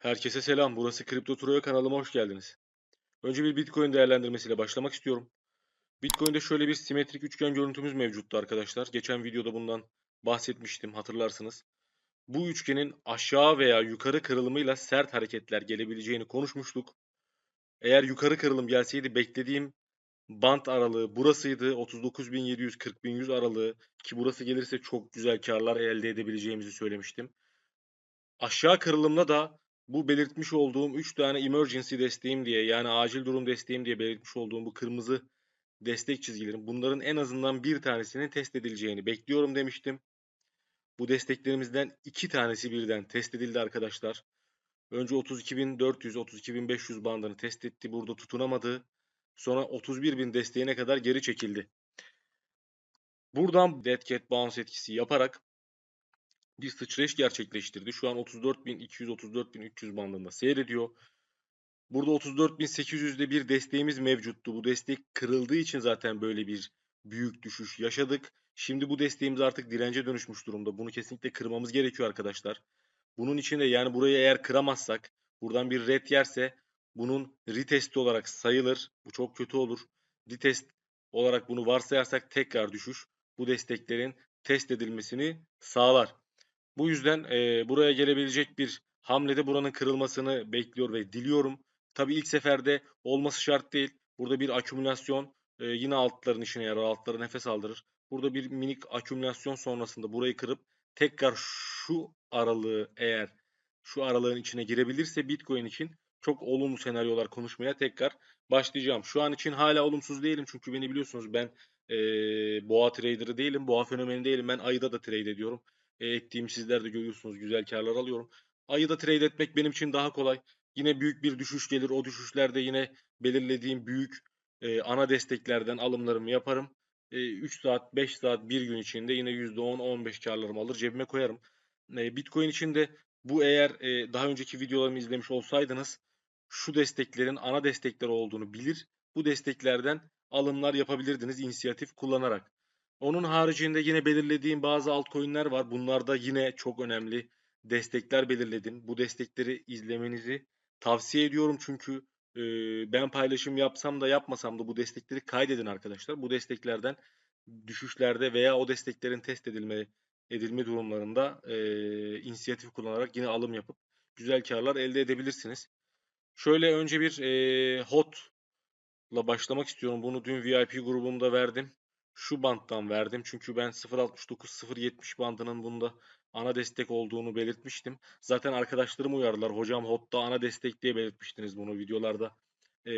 Herkese selam. Burası Kripto Troya kanalıma hoş geldiniz. Önce bir Bitcoin değerlendirmesiyle başlamak istiyorum. Bitcoin'de şöyle bir simetrik üçgen görüntümüz mevcuttu arkadaşlar. Geçen videoda bundan bahsetmiştim hatırlarsınız. Bu üçgenin aşağı veya yukarı kırılımıyla sert hareketler gelebileceğini konuşmuştuk. Eğer yukarı kırılım gelseydi beklediğim bant aralığı burasıydı. 39.700-40.100 aralığı ki burası gelirse çok güzel karlar elde edebileceğimizi söylemiştim. Aşağı kırılımda da bu belirtmiş olduğum 3 tane emergency desteğim diye yani acil durum desteğim diye belirtmiş olduğum bu kırmızı destek çizgilerim bunların en azından bir tanesinin test edileceğini bekliyorum demiştim. Bu desteklerimizden iki tanesi birden test edildi arkadaşlar. Önce 32.400, 32.500 bandını test etti. Burada tutunamadı. Sonra 31.000 desteğine kadar geri çekildi. Buradan Dead Cat Bounce etkisi yaparak bir sıçrayış gerçekleştirdi. Şu an 34.200-34.300 bandında seyrediyor. Burada 34.800'de bir desteğimiz mevcuttu. Bu destek kırıldığı için zaten böyle bir büyük düşüş yaşadık. Şimdi bu desteğimiz artık dirence dönüşmüş durumda. Bunu kesinlikle kırmamız gerekiyor arkadaşlar. Bunun için de yani burayı eğer kıramazsak, buradan bir red yerse bunun retesti olarak sayılır. Bu çok kötü olur. Retest olarak bunu varsayarsak tekrar düşüş bu desteklerin test edilmesini sağlar. Bu yüzden e, buraya gelebilecek bir hamlede buranın kırılmasını bekliyor ve diliyorum. Tabii ilk seferde olması şart değil. Burada bir akümülasyon e, yine altların işine yarar. Altları nefes aldırır. Burada bir minik akümülasyon sonrasında burayı kırıp tekrar şu aralığı eğer şu aralığın içine girebilirse Bitcoin için çok olumlu senaryolar konuşmaya tekrar başlayacağım. Şu an için hala olumsuz değilim çünkü beni biliyorsunuz ben e, boğa trader'ı değilim, boğa fenomeni değilim. Ben ayda da trade ediyorum. E, ettiğim sizler de görüyorsunuz güzel karlar alıyorum. Ayda trade etmek benim için daha kolay. Yine büyük bir düşüş gelir. O düşüşlerde yine belirlediğim büyük e, ana desteklerden alımlarımı yaparım. E, 3 saat, 5 saat, 1 gün içinde yine %10-15 karlarımı alır cebime koyarım. E, Bitcoin için de bu eğer e, daha önceki videolarımı izlemiş olsaydınız şu desteklerin ana destekler olduğunu bilir. Bu desteklerden alımlar yapabilirdiniz inisiyatif kullanarak. Onun haricinde yine belirlediğim bazı altcoin'ler var. Bunlarda yine çok önemli destekler belirledim. Bu destekleri izlemenizi tavsiye ediyorum çünkü e, ben paylaşım yapsam da yapmasam da bu destekleri kaydedin arkadaşlar. Bu desteklerden düşüşlerde veya o desteklerin test edilme edilme durumlarında e, inisiyatif kullanarak yine alım yapıp güzel karlar elde edebilirsiniz. Şöyle önce bir e, hot'la başlamak istiyorum. Bunu dün VIP grubumda verdim. Şu banttan verdim. Çünkü ben 0.69-0.70 bandının bunda ana destek olduğunu belirtmiştim. Zaten arkadaşlarım uyardılar. Hocam HOT'ta ana destek diye belirtmiştiniz bunu videolarda. Ee,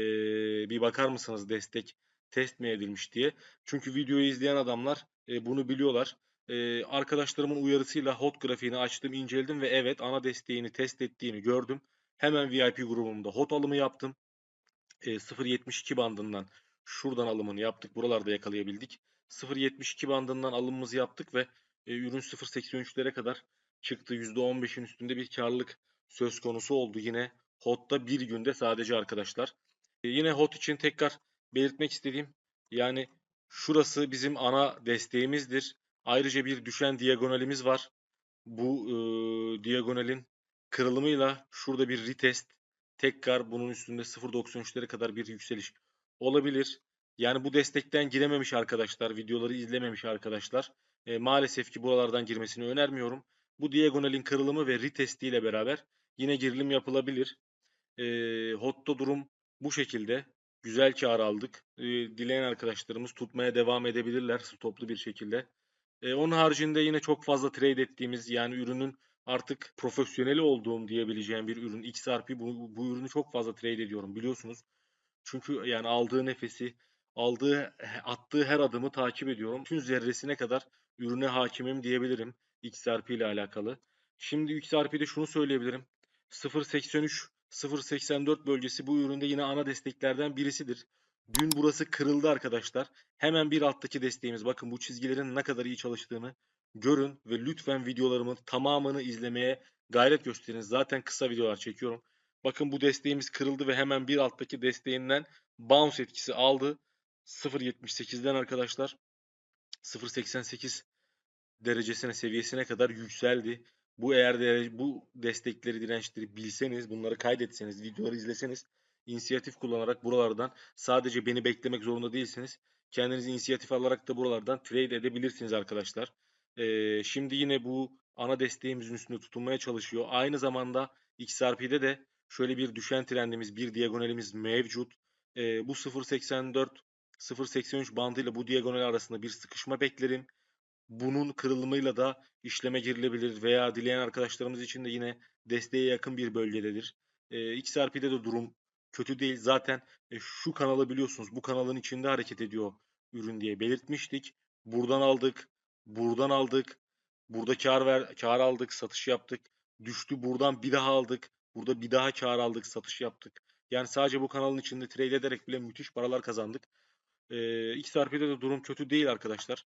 bir bakar mısınız destek test mi edilmiş diye. Çünkü videoyu izleyen adamlar e, bunu biliyorlar. E, arkadaşlarımın uyarısıyla HOT grafiğini açtım, inceledim ve evet ana desteğini test ettiğini gördüm. Hemen VIP grubumda HOT alımı yaptım. E, 0.72 bandından şuradan alımını yaptık. Buralarda yakalayabildik. 0.72 bandından alımımızı yaptık ve e, ürün 0.83'lere kadar çıktı. %15'in üstünde bir karlılık söz konusu oldu. Yine HOT'ta bir günde sadece arkadaşlar. E, yine HOT için tekrar belirtmek istediğim yani şurası bizim ana desteğimizdir. Ayrıca bir düşen diagonalimiz var. Bu e, diagonalin kırılımıyla şurada bir retest tekrar bunun üstünde 0.93'lere kadar bir yükseliş olabilir. Yani bu destekten girememiş arkadaşlar, videoları izlememiş arkadaşlar. E, maalesef ki buralardan girmesini önermiyorum. Bu diagonalin kırılımı ve retesti ile beraber yine girilim yapılabilir. E, hot'ta durum bu şekilde. Güzel kar aldık. E, dileyen arkadaşlarımız tutmaya devam edebilirler toplu bir şekilde. E, onun haricinde yine çok fazla trade ettiğimiz yani ürünün artık profesyoneli olduğum diyebileceğim bir ürün. XRP bu, bu ürünü çok fazla trade ediyorum biliyorsunuz. Çünkü yani aldığı nefesi, aldığı attığı her adımı takip ediyorum. Tüm zerresine kadar ürüne hakimim diyebilirim XRP ile alakalı. Şimdi XRP'de şunu söyleyebilirim. 0.83 0.84 bölgesi bu üründe yine ana desteklerden birisidir. Dün burası kırıldı arkadaşlar. Hemen bir alttaki desteğimiz. Bakın bu çizgilerin ne kadar iyi çalıştığını görün ve lütfen videolarımın tamamını izlemeye gayret gösterin. Zaten kısa videolar çekiyorum. Bakın bu desteğimiz kırıldı ve hemen bir alttaki desteğinden bounce etkisi aldı. 0.78'den arkadaşlar 0.88 derecesine seviyesine kadar yükseldi. Bu eğer de bu destekleri, dirençleri bilseniz, bunları kaydetseniz, videoları izleseniz inisiyatif kullanarak buralardan sadece beni beklemek zorunda değilsiniz. Kendiniz inisiyatif alarak da buralardan trade edebilirsiniz arkadaşlar. Ee, şimdi yine bu ana desteğimizin üstünde tutunmaya çalışıyor. Aynı zamanda XRP'de de şöyle bir düşen trendimiz, bir diagonalimiz mevcut. Ee, bu 0.84 0.83 bandıyla bu diagonal arasında bir sıkışma beklerim. Bunun kırılımıyla da işleme girilebilir veya dileyen arkadaşlarımız için de yine desteğe yakın bir bölgededir. Ee, XRP'de de durum kötü değil. Zaten e, şu kanalı biliyorsunuz. Bu kanalın içinde hareket ediyor ürün diye belirtmiştik. Buradan aldık, buradan aldık. Burada kar ver, kar aldık, satış yaptık. Düştü buradan bir daha aldık. Burada bir daha kar aldık, satış yaptık. Yani sadece bu kanalın içinde trade ederek bile müthiş paralar kazandık. Ee, XRP'de de durum kötü değil arkadaşlar.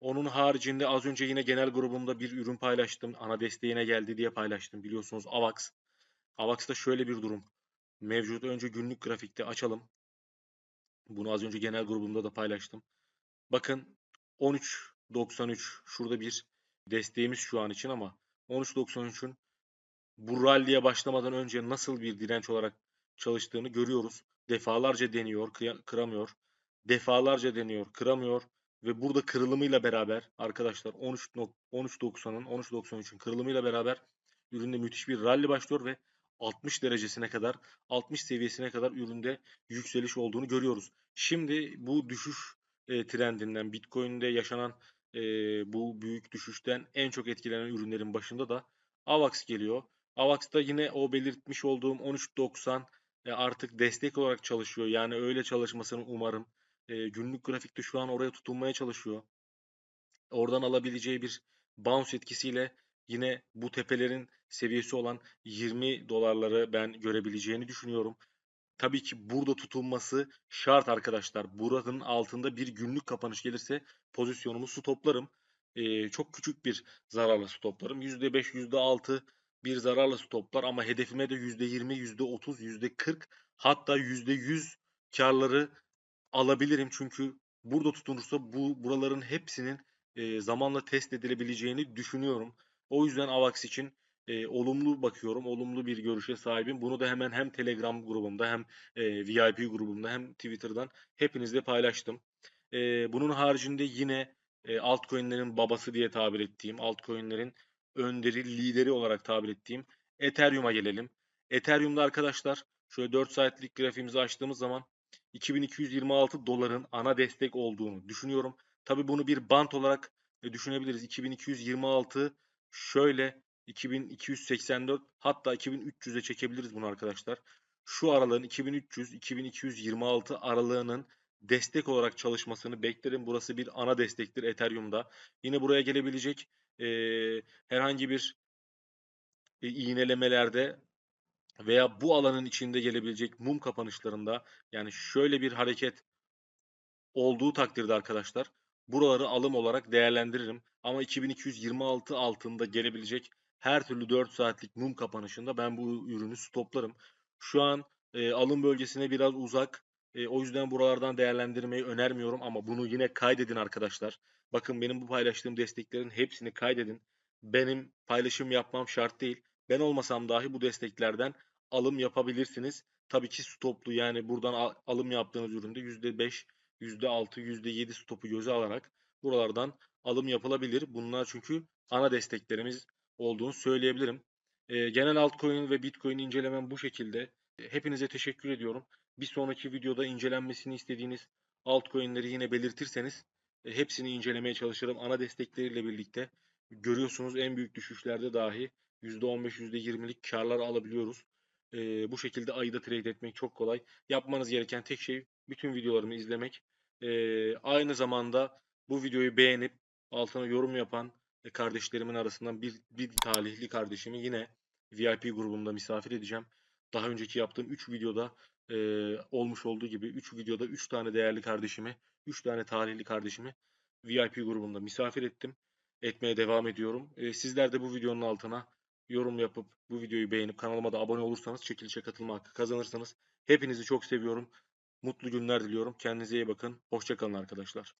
Onun haricinde az önce yine genel grubumda bir ürün paylaştım. Ana desteğine geldi diye paylaştım. Biliyorsunuz AVAX. AVAX'ta şöyle bir durum mevcut. Önce günlük grafikte açalım. Bunu az önce genel grubumda da paylaştım. Bakın 13.93 şurada bir desteğimiz şu an için ama 13.93'ün bu ralliye başlamadan önce nasıl bir direnç olarak çalıştığını görüyoruz. Defalarca deniyor, kıramıyor. Defalarca deniyor, kıramıyor ve burada kırılımıyla beraber arkadaşlar 13 13.90'ın 13.93'ün kırılımıyla beraber üründe müthiş bir rally başlıyor ve 60 derecesine kadar 60 seviyesine kadar üründe yükseliş olduğunu görüyoruz. Şimdi bu düşüş e, trendinden Bitcoin'de yaşanan e, bu büyük düşüşten en çok etkilenen ürünlerin başında da AVAX geliyor. AVAX'ta yine o belirtmiş olduğum 13.90 e, artık destek olarak çalışıyor. Yani öyle çalışmasını umarım. E, günlük grafikte şu an oraya tutunmaya çalışıyor. Oradan alabileceği bir bounce etkisiyle yine bu tepelerin seviyesi olan 20 dolarları ben görebileceğini düşünüyorum. Tabii ki burada tutulması şart arkadaşlar. Buranın altında bir günlük kapanış gelirse pozisyonumu stoplarım. Ee, çok küçük bir zararla stoplarım. %5, %6 bir zararla stoplar ama hedefime de %20, %30, %40 hatta %100 karları alabilirim. Çünkü burada tutunursa bu buraların hepsinin e, zamanla test edilebileceğini düşünüyorum. O yüzden AVAX için e, olumlu bakıyorum. Olumlu bir görüşe sahibim. Bunu da hemen hem Telegram grubumda hem e, VIP grubumda hem Twitter'dan hepinizle paylaştım. E, bunun haricinde yine e, altcoin'lerin babası diye tabir ettiğim, altcoin'lerin önderi, lideri olarak tabir ettiğim Ethereum'a gelelim. Ethereum'da arkadaşlar şöyle 4 saatlik grafiğimizi açtığımız zaman 2226 doların ana destek olduğunu düşünüyorum. Tabi bunu bir bant olarak e, düşünebiliriz. 2226 şöyle 2284 hatta 2300'e çekebiliriz bunu arkadaşlar. Şu aralığın 2300-2226 aralığının destek olarak çalışmasını beklerim. Burası bir ana destektir Ethereum'da. Yine buraya gelebilecek e, herhangi bir e, iğnelemelerde veya bu alanın içinde gelebilecek mum kapanışlarında yani şöyle bir hareket olduğu takdirde arkadaşlar buraları alım olarak değerlendiririm. Ama 2226 altında gelebilecek her türlü 4 saatlik mum kapanışında ben bu ürünü stoplarım. Şu an e, alım bölgesine biraz uzak. E, o yüzden buralardan değerlendirmeyi önermiyorum ama bunu yine kaydedin arkadaşlar. Bakın benim bu paylaştığım desteklerin hepsini kaydedin. Benim paylaşım yapmam şart değil. Ben olmasam dahi bu desteklerden alım yapabilirsiniz. Tabii ki stoplu yani buradan alım yaptığınız üründe %5, %6, %7 stopu göze alarak buralardan alım yapılabilir. Bunlar çünkü ana desteklerimiz olduğunu söyleyebilirim. E, genel altcoin ve bitcoin incelemem bu şekilde. Hepinize teşekkür ediyorum. Bir sonraki videoda incelenmesini istediğiniz altcoin'leri yine belirtirseniz hepsini incelemeye çalışırım. Ana destekleriyle birlikte görüyorsunuz en büyük düşüşlerde dahi %15, %20'lik karlar alabiliyoruz. E, bu şekilde ayda trade etmek çok kolay. Yapmanız gereken tek şey bütün videolarımı izlemek. E, aynı zamanda bu videoyu beğenip altına yorum yapan kardeşlerimin arasından bir, bir talihli kardeşimi yine VIP grubunda misafir edeceğim. Daha önceki yaptığım 3 videoda e, olmuş olduğu gibi 3 videoda 3 tane değerli kardeşimi, 3 tane talihli kardeşimi VIP grubunda misafir ettim. Etmeye devam ediyorum. E, sizler de bu videonun altına yorum yapıp bu videoyu beğenip kanalıma da abone olursanız çekilişe katılma hakkı kazanırsanız hepinizi çok seviyorum. Mutlu günler diliyorum. Kendinize iyi bakın. Hoşçakalın arkadaşlar.